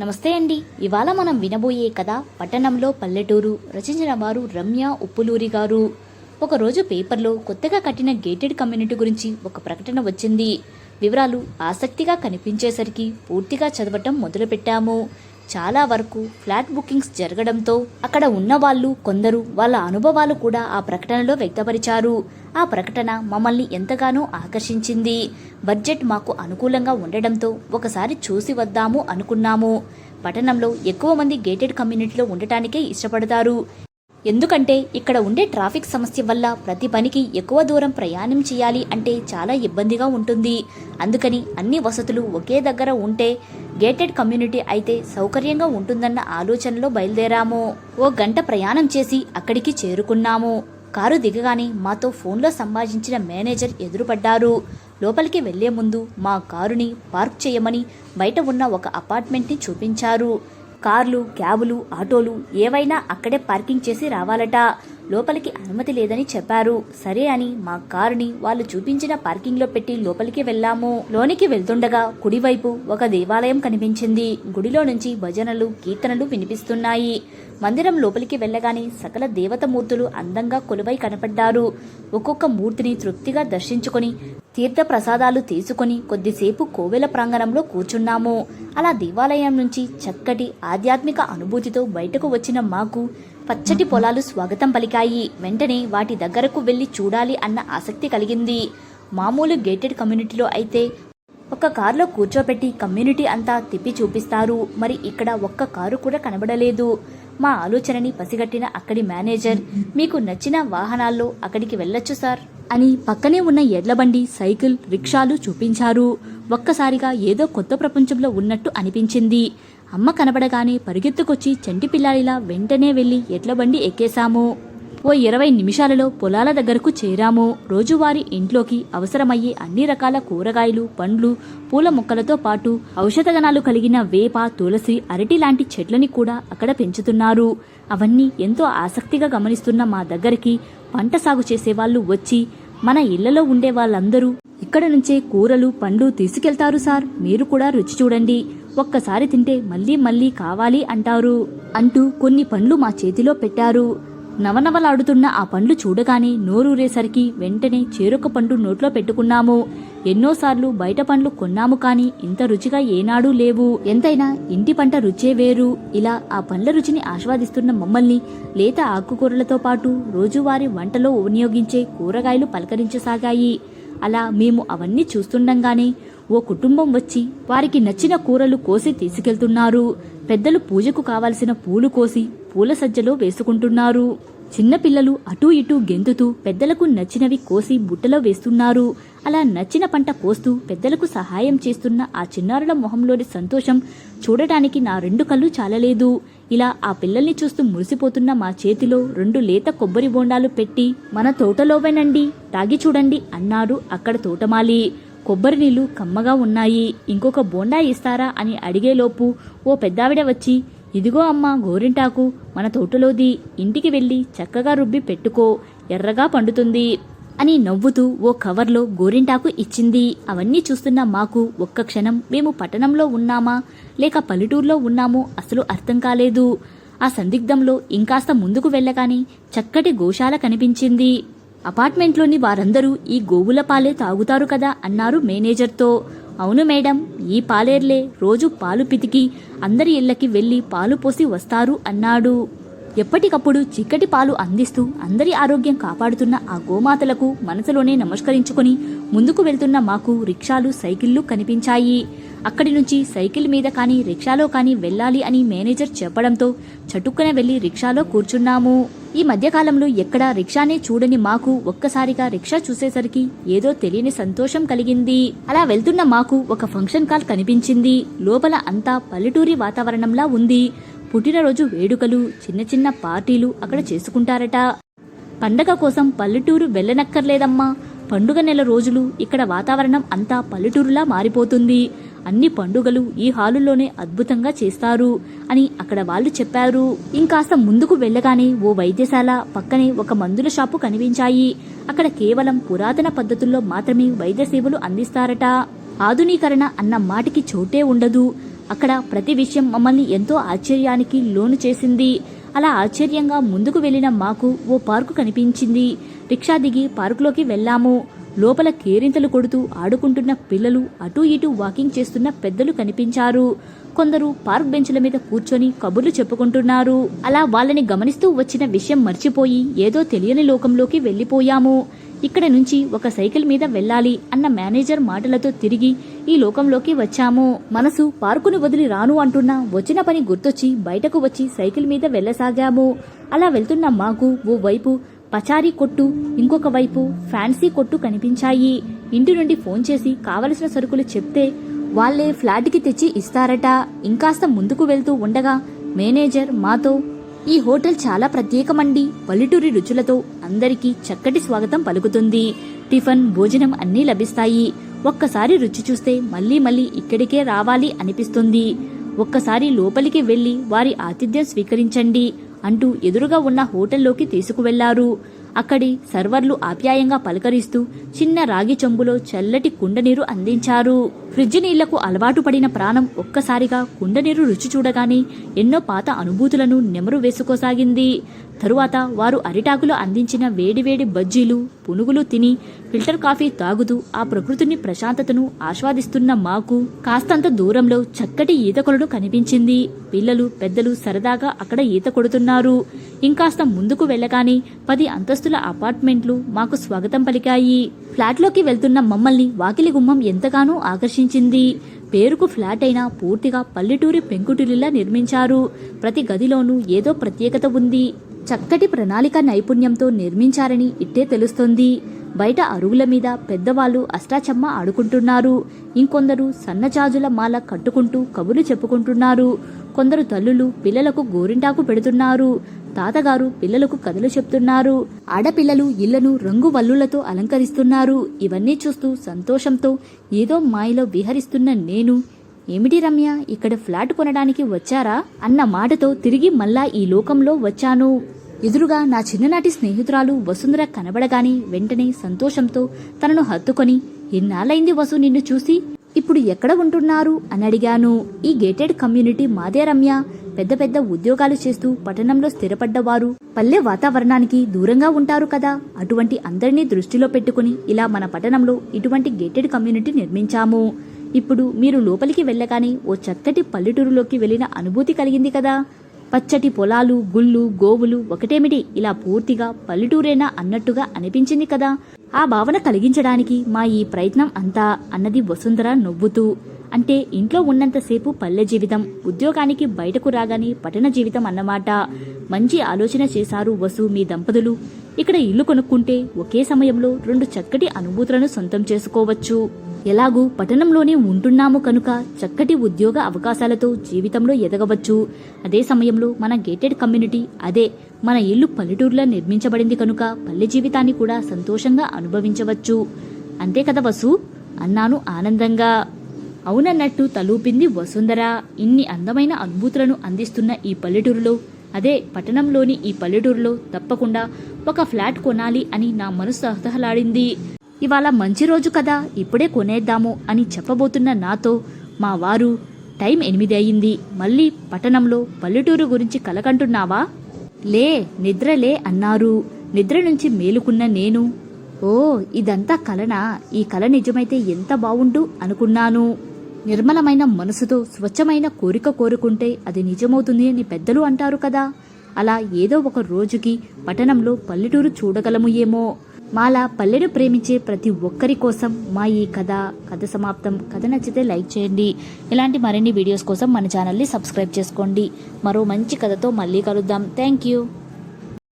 నమస్తే అండి. ఇవాళ మనం వినబోయే కథ పట్టణంలో పల్లెటూరు రచించిన వారు రమ్య ఉప్పులూరి గారు. ఒకరోజు పేపర్లో కొత్తగా కట్టిన గేటెడ్ కమ్యూనిటీ గురించి ఒక ప్రకటన వచ్చింది. వివరాలు ఆసక్తిగా కనిపించేసరికి పూర్తిగా చదవటం మొదలుపెట్టాము. చాలా వరకు ఫ్లాట్ బుకింగ్స్ జరగడంతో అక్కడ ఉన్న వాళ్ళు కొందరు వాళ్ళ అనుభవాలు కూడా ఆ ప్రకటనలో వ్యక్తపరిచారు. ఆ ప్రకటన మమ్మల్ని ఎంతగానో ఆకర్షించింది. బడ్జెట్ మాకు అనుకూలంగా ఉండడంతో ఒకసారి చూసి వద్దాము అనుకున్నాము. పట్టణంలో ఎక్కువ మంది గేటెడ్ కమ్యూనిటీలో ఉండటానికే ఇష్టపడతారు. ఎందుకంటే ఇక్కడ ఉండే ట్రాఫిక్ సమస్య వల్ల ప్రతి పనికి ఎక్కువ దూరం ప్రయాణం చేయాలి అంటే చాలా ఇబ్బందిగా ఉంటుంది. అందుకని అన్ని వసతులు ఒకే దగ్గర ఉంటే గేటెడ్ కమ్యూనిటీ అయితే సౌకర్యంగా ఉంటుందన్న ఆలోచనలో బయలుదేరాము. ఓ గంట ప్రయాణం చేసి అక్కడికి చేరుకున్నాము. కారు దిగగానే మాతో ఫోన్లో సంభాషించిన మేనేజర్ ఎదురుపడ్డారు. లోపలికి వెళ్ళే ముందు మా కారుని పార్క్ చేయమని బయట ఉన్న ఒక అపార్ట్మెంట్ని చూపించారు. కార్లు క్యాబులు ఆటోలు ఏవైనా అక్కడే పార్కింగ్ చేసి రావాలట. లోపలికి అనుమతి లేదని చెప్పారు. సరే అని మా కారుని వాళ్ళు చూపించిన పార్కింగ్లో పెట్టి లోపలికి వెళ్ళాము. లోనికి వెళ్తుండగా కుడివైపు ఒక దేవాలయం కనిపించింది. గుడిలో నుంచి భజనలు కీర్తనలు వినిపిస్తున్నాయి. మందిరం లోపలికి వెళ్ళగానే సకల దేవతమూర్తులు అందంగా కొలువై కనపడ్డారు. ఒక్కొక్క మూర్తిని తృప్తిగా దర్శించుకొని తీర్థ ప్రసాదాలు తీసుకొని కొద్దిసేపు కోవెల ప్రాంగణంలో కూర్చున్నాము. అలా దేవాలయం నుంచి చక్కటి ఆధ్యాత్మిక అనుభూతితో బయటకు వచ్చిన మాకు పచ్చటి పొలాలు స్వాగతం పలికాయి. వెంటనే వాటి దగ్గరకు వెళ్ళి చూడాలి అన్న ఆసక్తి కలిగింది. మామూలు గేటెడ్ కమ్యూనిటీలో అయితే ఒక కారులో కూర్చోపెట్టి కమ్యూనిటీ అంతా తిప్పి చూపిస్తారు. మరి ఇక్కడ ఒక్క కారు కూడా కనబడలేదు. మా ఆలోచనని పసిగట్టిన అక్కడి మేనేజర్ మీకు నచ్చిన వాహనాల్లో అక్కడికి వెళ్ళొచ్చు సార్ అని పక్కనే ఉన్న ఎడ్లబండి సైకిల్ రిక్షాలు చూపించారు. ఒక్కసారిగా ఏదో కొత్త ప్రపంచంలో ఉన్నట్టు అనిపించింది. అమ్మ కనబడగానే పరిగెత్తుకొచ్చి చంటి పిల్లాడిలా వెంటనే వెళ్ళి ఎడ్ల బండి ఎక్కేశాము. ఓ ఇరవై నిమిషాలలో పొలాల దగ్గరకు చేరాము. రోజువారి ఇంట్లోకి అవసరమయ్యే అన్ని రకాల కూరగాయలు పండ్లు పూల మొక్కలతో పాటు ఔషధగణాలు కలిగిన వేప తులసి అరటి లాంటి చెట్లని కూడా అక్కడ పెంచుతున్నారు. అవన్నీ ఎంతో ఆసక్తిగా గమనిస్తున్న మా దగ్గరికి పంట సాగు చేసేవాళ్ళు వచ్చి మన ఇళ్ళలో ఉండే వాళ్ళందరూ ఇక్కడ నుంచే కూరలు పండ్లు తీసుకెళ్తారు సార్. మీరు కూడా రుచి చూడండి. ఒక్కసారి తింటే మళ్ళీ మళ్ళీ కావాలి అంటారు అంటూ కొన్ని పండ్లు మా చేతిలో పెట్టారు. నవనవలాడుతున్న ఆ పండ్లు చూడగానే నోరూరేసరికి వెంటనే చేరొక పండు నోట్లో పెట్టుకున్నాము. ఎన్నోసార్లు బయట పండ్లు కొన్నాము కానీ ఇంత రుచిగా ఏనాడూ లేవు. ఎంతైనా ఇంటి పంట రుచే వేరు. ఇలా ఆ పండ్ల రుచిని ఆస్వాదిస్తున్న మమ్మల్ని లేత ఆకుకూరలతో పాటు రోజువారీ వంటలో వినియోగించే కూరగాయలు పలకరించసాగాయి. అలా మేము అవన్నీ చూస్తుండగానే ఓ కుటుంబం వచ్చి వారికి నచ్చిన కూరలు కోసి తీసుకెళ్తున్నారు. పెద్దలు పూజకు కావలసిన పూలు కోసి పూల సజ్జలో వేసుకుంటున్నారు. చిన్నపిల్లలు అటూ ఇటూ గెంతుతూ పెద్దలకు నచ్చినవి కోసి బుట్టలో వేస్తున్నారు. అలా నచ్చిన పంట కోస్తూ పెద్దలకు సహాయం చేస్తున్న ఆ చిన్నారుల మొహంలోని సంతోషం చూడటానికి నా రెండు కళ్ళు చాలలేదు. ఇలా ఆ పిల్లల్ని చూస్తూ మురిసిపోతున్న మా చేతిలో రెండు లేత కొబ్బరి బోండాలు పెట్టి మన తోటలోవేనండి తాగి చూడండి అన్నారు అక్కడ తోటమాలి. కొబ్బరి నీళ్ళు కమ్మగా ఉన్నాయి. ఇంకొక బోండా ఇస్తారా అని అడిగేలోపు ఓ పెద్దావిడ వచ్చి ఇదిగో అమ్మా గోరింటాకు మన తోటలోది. ఇంటికి వెళ్ళి చక్కగా రుబ్బి పెట్టుకో. ఎర్రగా పండుతుంది అని నవ్వుతూ ఓ కవర్లో గోరింటాకు ఇచ్చింది. అవన్నీ చూస్తున్న మాకు ఒక్క క్షణం మేము పట్టణంలో ఉన్నామా? లేక పల్లెటూరులో ఉన్నామో అసలు అర్థం కాలేదు. ఆ సందిగ్ధంలో ఇంకాస్త ముందుకు వెళ్ళగానే చక్కటి గోశాల కనిపించింది. అపార్ట్మెంట్లోని వారందరూ ఈ గోవుల పాలే తాగుతారు కదా అన్నారు మేనేజర్తో. అవును మేడం ఈ పాలేర్లే రోజు పాలు పితికి అందరి ఇళ్ళకి వెళ్ళి పాలు పోసి వస్తారు అన్నాడు. ఎప్పటికప్పుడు చిక్కటి పాలు అందిస్తూ అందరి ఆరోగ్యం కాపాడుతున్న ఆ గోమాతలకు మనసులోనే నమస్కరించుకుని ముందుకు వెళ్తున్న మాకు రిక్షాలు సైకిళ్ళు కనిపించాయి. అక్కడి నుంచి సైకిల్ మీద కానీ రిక్షాలో కానీ వెళ్ళాలి అని మేనేజర్ చెప్పడంతో చటుక్కున వెళ్ళి రిక్షాలో కూర్చున్నాము. ఈ మధ్యకాలంలో ఎక్కడా రిక్షానే చూడని మాకు ఒక్కసారిగా రిక్షా చూసేసరికి ఏదో తెలియని సంతోషం కలిగింది. అలా వెళ్తున్న మాకు ఒక ఫంక్షన్ కాల్ కనిపించింది. లోపల అంతా పల్లెటూరి వాతావరణంలా ఉంది. పుట్టినరోజు వేడుకలు చిన్న చిన్న పార్టీలు అక్కడ చేసుకుంటారట. పండగ కోసం పల్లెటూరు వెళ్ళనక్కర్లేదమ్మా. పండుగ నెల రోజులు ఇక్కడ వాతావరణం అంతా పల్లెటూరులా మారిపోతుంది. అన్ని పండుగలు ఈ హాలులోనే అద్భుతంగా చేస్తారు అని అక్కడ వాళ్ళు చెప్పారు. ఇంకాస్త ముందుకు వెళ్ళగానే ఓ వైద్యశాల పక్కనే ఒక మందుల షాపు కనిపించాయి. అక్కడ కేవలం పురాతన పద్ధతుల్లో మాత్రమే వైద్య సేవలు అందిస్తారట. ఆధునీకరణ అన్న మాటికి చోటే ఉండదు. అక్కడ ప్రతి విషయం మమ్మల్ని ఎంతో ఆశ్చర్యానికి లోను చేసింది. అలా ఆశ్చర్యంగా ముందుకు వెళ్ళిన మాకు ఓ పార్కు కనిపించింది. రిక్షా దిగి పార్కులోకి వెళ్ళాము. లోపల కేరింతలు కొడుతూ ఆడుకుంటున్న పిల్లలు అటూ ఇటూ వాకింగ్ చేస్తున్న పెద్దలు కనిపించారు. కొందరు పార్క్ బెంచ్ల మీద కూర్చొని కబుర్లు చెప్పుకుంటున్నారు. అలా వాళ్ళని గమనిస్తూ వచ్చిన విషయం మర్చిపోయి ఏదో తెలియని లోకంలోకి వెళ్ళిపోయాము. ఇక్కడ నుంచి ఒక సైకిల్ మీద వెళ్ళాలి అన్న మేనేజర్ మాటలతో తిరిగి ఈ లోకంలోకి వచ్చాము. మనసు పార్కును వదిలి రాను అంటున్నా వచ్చిన పని గుర్తొచ్చి బయటకు వచ్చి సైకిల్ మీద వెళ్ళసాగాము. అలా వెళ్తున్న మాకు ఓ వైపు పచారీ కొట్టు ఇంకొక వైపు ఫ్యాన్సీ కొట్టు కనిపించాయి. ఇంటి నుండి ఫోన్ చేసి కావలసిన సరుకులు చెప్తే వాళ్ళే ఫ్లాట్కి తెచ్చి ఇస్తారట. ఇంకాస్త ముందుకు వెళ్తూ ఉండగా మేనేజర్ మాతో ఈ హోటల్ చాలా ప్రత్యేకమండి. పల్లెటూరి రుచులతో అందరికీ చక్కటి స్వాగతం పలుకుతుంది. టిఫిన్ భోజనం అన్నీ లభిస్తాయి. ఒక్కసారి రుచి చూస్తే మళ్ళీ మళ్ళీ ఇక్కడికే రావాలి అనిపిస్తుంది. ఒక్కసారి లోపలికి వెళ్ళి వారి ఆతిథ్యం స్వీకరించండి. అంటూ ఎదురుగా ఉన్న హోటల్లోకి తీసుకువెళ్ళారు. అక్కడి సర్వర్లు ఆప్యాయంగా పలకరిస్తూ చిన్న రాగి చెంబులో చల్లటి కుండనీరు అందించారు. ఫ్రిడ్జ్ నీళ్ళకు అలవాటు పడిన ప్రాణం ఒక్కసారిగా కుండనీరు రుచి చూడగానే ఎన్నో పాత అనుభూతులను నెమరు వేసుకోసాగింది. తరువాత వారు అరిటాకులో అందించిన వేడివేడి బజ్జీలు పునుగులు తిని ఫిల్టర్ కాఫీ తాగుతూ ఆ ప్రకృతిని ప్రశాంతతను ఆస్వాదిస్తున్న మాకు కాస్తంత దూరంలో చక్కటి ఈత కొలను కనిపించింది. పిల్లలు పెద్దలు సరదాగా అక్కడ ఈత కొడుతున్నారు. ఇంకాస్త ముందుకు వెళ్ళగానే పది అంతస్తుల అపార్ట్మెంట్లు మాకు స్వాగతం పలికాయి. ఫ్లాట్లోకి వెళ్తున్న మమ్మల్ని వాకిలి గుమ్మం ఎంతగానో ఆకర్షించింది. పేరుకు ఫ్లాట్ అయినా పూర్తిగా పల్లెటూరి పెంకుటిల్లా నిర్మించారు. ప్రతి గదిలోనూ ఏదో ప్రత్యేకత ఉంది. చక్కటి ప్రణాళిక నైపుణ్యంతో నిర్మించారని ఇట్టే తెలుస్తోంది. బయట అరుగుల మీద పెద్దవాళ్ళు అష్టాచమ్మ ఆడుకుంటున్నారు. ఇంకొందరు సన్నజాజుల మాల కట్టుకుంటూ కబుర్లు చెప్పుకుంటున్నారు. కొందరు తల్లులు పిల్లలకు గోరింటాకు పెడుతున్నారు. తాతగారు పిల్లలకు కథలు చెప్తున్నారు. ఆడపిల్లలు ఇళ్ళను రంగు వల్లులతో అలంకరిస్తున్నారు. ఇవన్నీ చూస్తూ సంతోషంతో ఏదో మాయలో విహరిస్తున్న నేను. ఏమిటి రమ్య ఇక్కడ ఫ్లాట్ కొనడానికి వచ్చారా? అన్న మాటతో తిరిగి మళ్ళా ఈ లోకంలో వచ్చాను. ఎదురుగా నా చిన్ననాటి స్నేహితురాలు వసుంధర కనబడగానే వెంటనే సంతోషంతో తనను హత్తుకొని ఎన్నాళ్ళైంది వసు నిన్ను చూసి? ఇప్పుడు ఎక్కడ ఉంటున్నారు? అని అడిగాను. ఈ గేటెడ్ కమ్యూనిటీ మాదే రమ్య పెద్ద పెద్ద ఉద్యోగాలు చేస్తూ పట్టణంలో స్థిరపడ్డవారు. పల్లె వాతావరణానికి దూరంగా ఉంటారు కదా? అటువంటి అందరినీ దృష్టిలో పెట్టుకుని ఇలా మన పట్టణంలో ఇటువంటి గేటెడ్ కమ్యూనిటీ నిర్మించాము. ఇప్పుడు మీరు లోపలికి వెళ్ళగానే ఓ చక్కటి పల్లెటూరులోకి వెళ్ళిన అనుభూతి కలిగింది కదా? పచ్చటి పొలాలు గుళ్ళు గోవులు ఒకటేమిటి? ఇలా పూర్తిగా పల్లెటూరేనా అన్నట్టుగా అనిపించింది కదా. ఆ భావన కలిగించడానికి మా ఈ ప్రయత్నం అంతా అన్నది వసుంధర నవ్వుతూ అంటే ఇంట్లో ఉన్నంతసేపు పల్లె జీవితం ఉద్యోగానికి బయటకు రాగానే పట్టణ జీవితం అన్నమాట. మంచి ఆలోచన చేశారు వసు మీ దంపతులు. ఇక్కడ ఇల్లు కొనుక్కుంటే ఒకే సమయంలో రెండు చక్కటి అనుభూతులను సొంతం చేసుకోవచ్చు. ఎలాగూ పట్టణంలోనే ఉంటున్నాము కనుక చక్కటి ఉద్యోగ అవకాశాలతో జీవితంలో ఎదగవచ్చు. అదే సమయంలో మన గేటెడ్ కమ్యూనిటీ అదే మన ఇల్లు పల్లెటూరులో నిర్మించబడింది కనుక పల్లె జీవితాన్ని కూడా సంతోషంగా అనుభవించవచ్చు. అంతే కదా వసు? అన్నాను ఆనందంగా. అవునన్నట్టు తలూపింది వసుంధర. ఇన్ని అందమైన అనుభూతులను అందిస్తున్న ఈ పల్లెటూరులో అదే పట్టణంలోని ఈ పల్లెటూరులో తప్పకుండా ఒక ఫ్లాట్ కొనాలి అని నా మనసు సహతహలాడింది ఇవాళ మంచి రోజు కదా ఇప్పుడే కొనేద్దాము అని చెప్పబోతున్న నాతో మా వారు టైం ఎనిమిది అయింది మళ్ళీ పట్టణంలో పల్లెటూరు గురించి కలకంటున్నావా? లే నిద్రలే అన్నారు. నిద్ర నుంచి మేలుకున్న నేను ఓ ఇదంతా కలనా? ఈ కల నిజమైతే ఎంత బావుండు? అనుకున్నాను. నిర్మలమైన మనసుతో స్వచ్ఛమైన కోరిక కోరుకుంటే అది నిజమవుతుంది అని పెద్దలు అంటారు కదా. అలా ఏదో ఒక రోజుకి పట్టణంలో పల్లెటూరు చూడగలము ఏమో. మాలా పల్లెను ప్రేమించే ప్రతి ఒక్కరి కోసం మా ఈ కథ కథ సమాప్తం. కథ నచ్చితే లైక్ చేయండి. ఇలాంటి మరిన్ని వీడియోస్ కోసం మన ఛానల్ని సబ్స్క్రైబ్ చేసుకోండి. మరో మంచి కథతో మళ్ళీ కలుద్దాం. Thank you